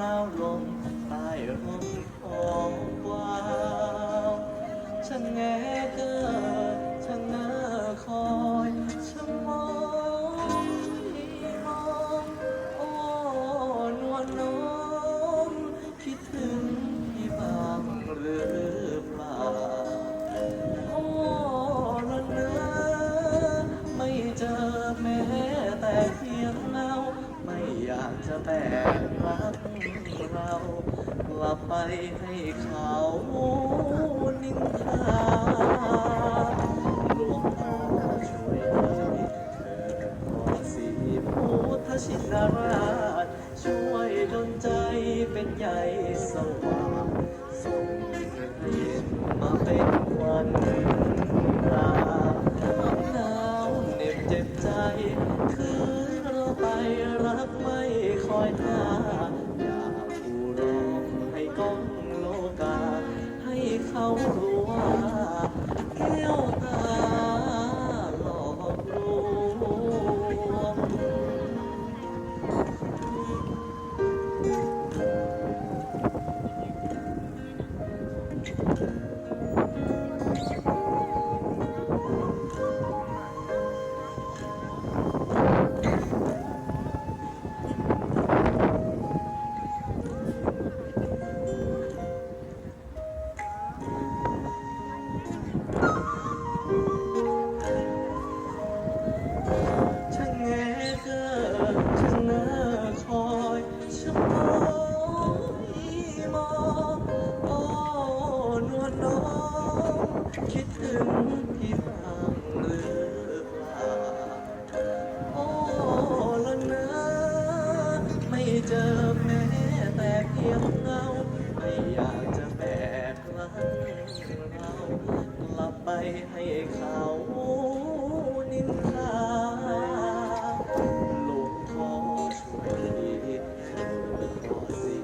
หนาวลมใต้ร่มของว้าวฉันแงเกอ จะแบกรักเรากลับไปให้เขานินทาหลวงพ่อช่วยเธอขอสีพุทธชินราช ช่วยดนใจเป็นใหญ่สว่างส่งให้มาเป็นควัน ให้เขานินทาหลวงพ่อช่วยหลวงพ่อสี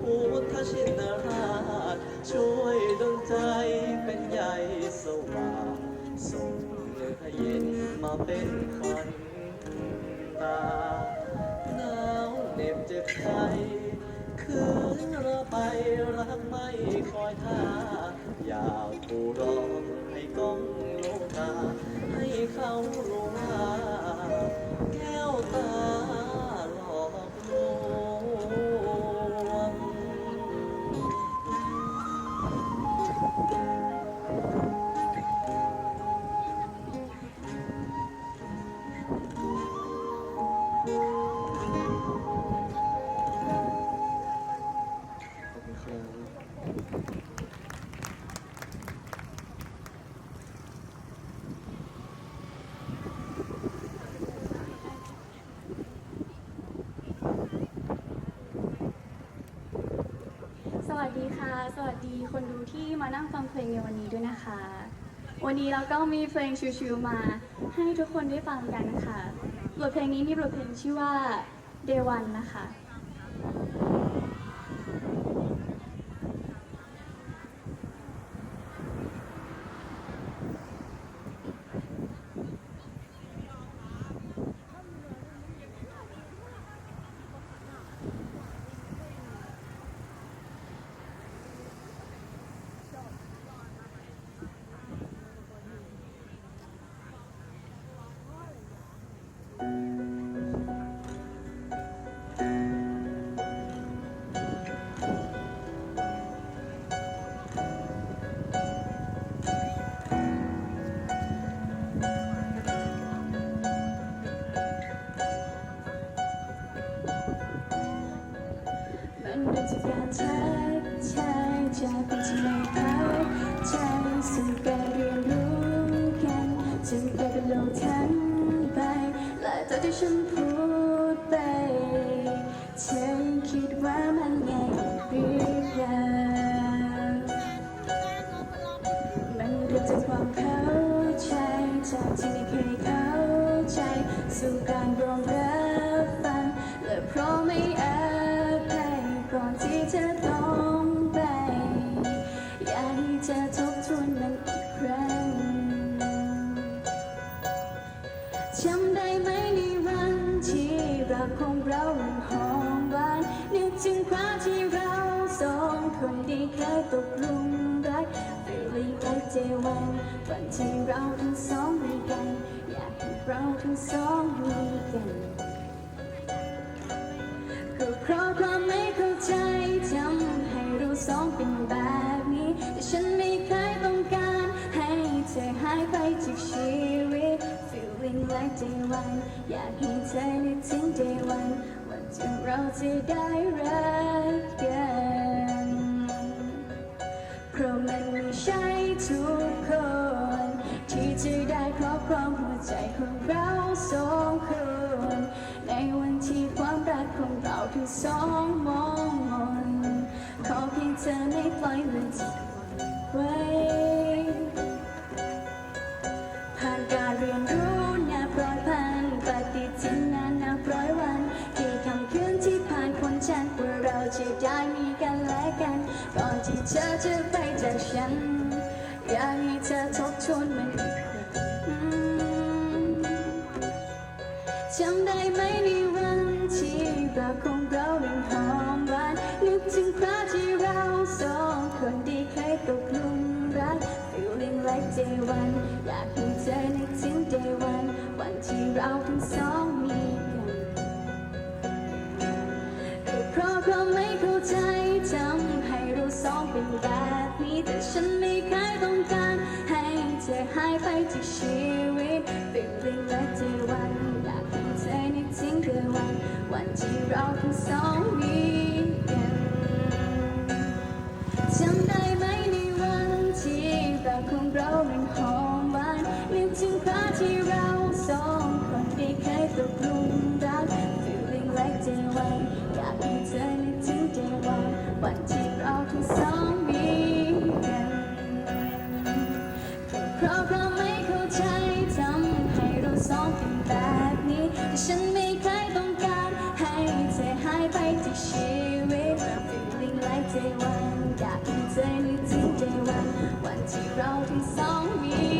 พุทธชินราชช่วยดวงใจเป็นใหญ่สว่างส่งเนื้อเย็นมาเป็นขวัญตาหนาวเหน็บเจ็บใจคืนเราไปรักไม่คอยท่า ยาว วันนี้เราก็มีเพลงชิวๆมาให้ทุกคนได้ฟังกันนะคะบทเพลงนี้มีบทเพลงชื่อว่า Day One นะคะ เป็นสัญญาทักชายจเป็นจะไม่จสู่งไปเรียนรู้กันจึงไปเโลกทั้งและตอนที่ฉันพูดไปฉันคิดว่ามันง่ายหรืยังมันเรื่องจากความเข้าใจจากที่ไม่เคยเข้าใจสู่การรองรับฟังและพร้อม ตกหลุมรัก Feeling like day one วันที่เราทั้งสองมีกัน อยากให้เราทั้งสองมีกันก็เพราะความไม่เข้าใจทำให้เราสองเป็นแบบนี้ แต่ฉันไม่เคยต้องการให้เธอหายไปจากชีวิต Feeling like day one อยากให้เธอนึกถึง day one วันที่เราจะได้รัก เราทั้งสองมองมนขอเพียงเธอไม่ปล่อยมันทิ้งไว้ผ่านการเรียนรู้นับร้อยพันปฏิทินนานนับร้อยวันกี่คำคืนที่ผ่านคนฉันว่าเราจะได้มีกันและกัน ก่อนที่เธอจะไปจากฉัน อยากให้เธอทบทวนมันอีกครั้งอืมจำได้ไหมในวันที่เรานั้น day one อยากให้เธอนึกถึง day one วันที่เราทั้งสองมีกันเพราะควาไม่เข้าใจทำให้เราสองเป็นแบบนี้ แต่ฉันไม่เคยต้องการให้เธอหายไปจากชีวิต Feeling like day one อยากให้เธอนึกถึง day one วันที่เราทั้งสองมี แต่ฉันไม่เคยต้องการให้เธอหายไปจากชีวิต Feeling like day one อยากให้เธอนึกถึง day one วันที่เราทั้งสองมี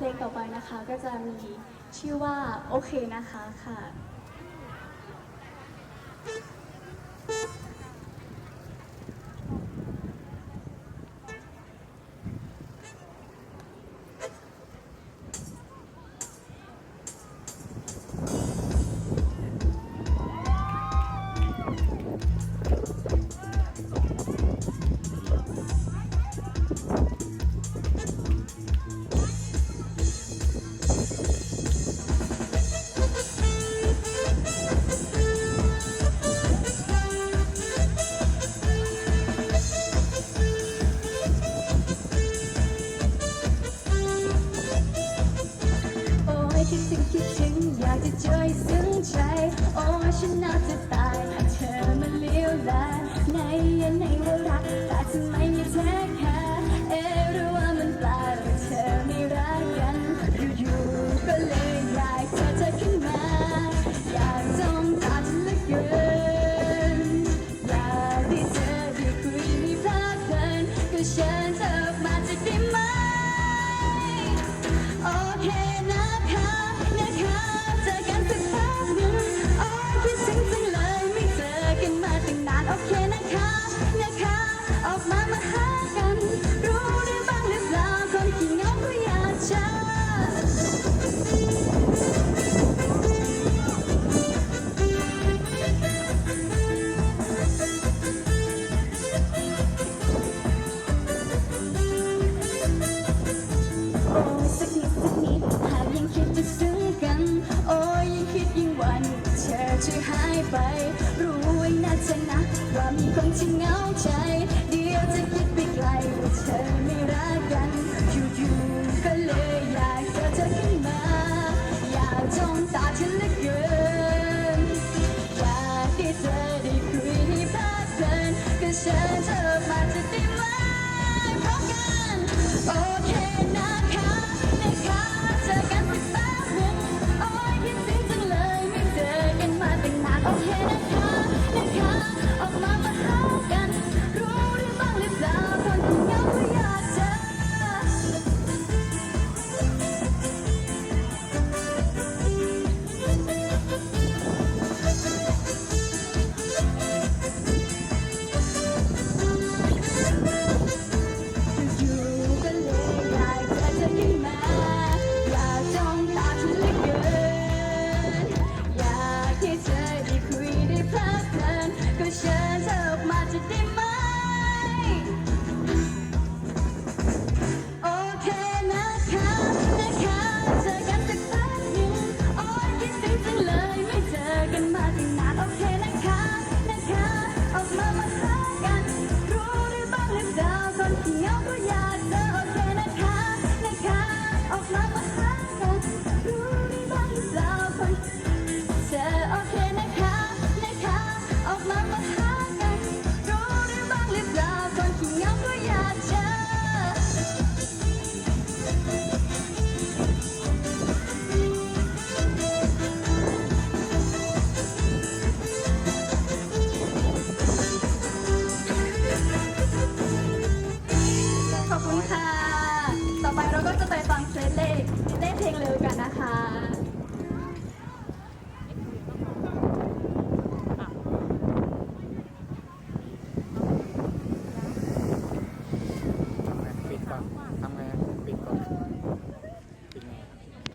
เพลงต่อไปนะคะก็จะมีชื่อว่าโอเคนะคะค่ะ 你要不要？